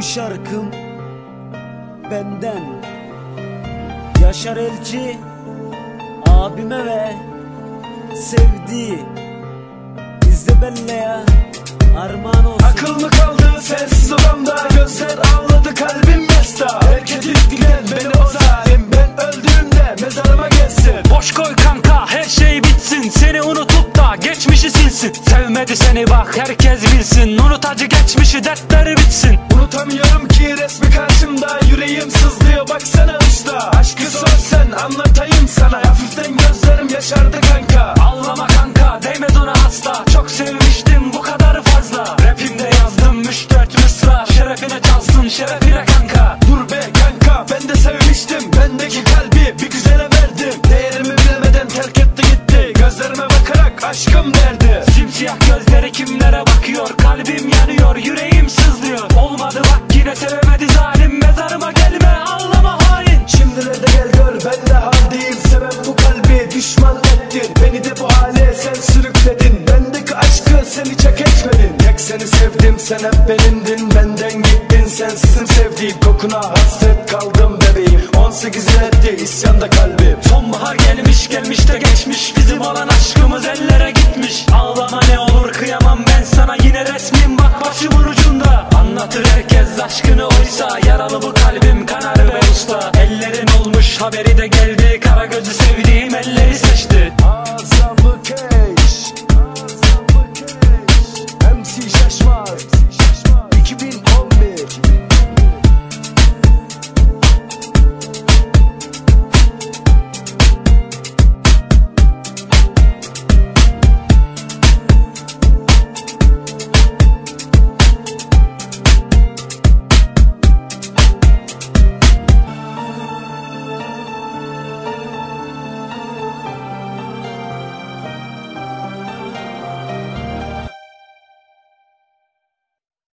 Bu şarkım benden. Yaşar Elçi abime ve sevdiği İzabella'ya armağan olsun. Akıl mı kaldı? Sensiz odamda Gözler ağladı kalbim mesta Herkes gel beni o Ben öldüğümde mezarıma gelsin. Boş koy silsin Sevmedi seni bak herkes bilsin. Unut acı geçmişi dertleri bitsin. Unutamıyorum ki resmi karşımda. Yüreğim sızlıyor baksana usta. Aşkı sor sen anlatayım sana. Hafiften gözlerim yaşardı kanka. Ağlama kanka değmedi ona hasta Çok sevmiştim bu kadar fazla. Rapimde yazdım üç dört mısra. Şerefine çalsın şerefine Kimlere kimlere bakıyor Kalbim yanıyor yüreğim sızlıyor. Olmadı bak yine sevemedi zalim Mezarıma gelme ağlama hain. Şimdilerde gel gör ben de hal değil Seven bu kalbi düşman ettin. Beni de bu hale sen sürükledin. Bendeki aşkı seni çek etmedin. Tek seni sevdim sen hep benimdin. Benden gittin sensizim sevdiğim. Kokuna hasret kaldım bebeğim. 18 etti isyanda kalbim. Sonbahar gelmiş gelmiş de geçmiş. Bizim olan aşkımız ellere gitmiş. Ağlama yaralı bu kalbim kanar be usta. Ellerin olmuş haberi de geldi. Kara gözü sevdiğim elleri seçti.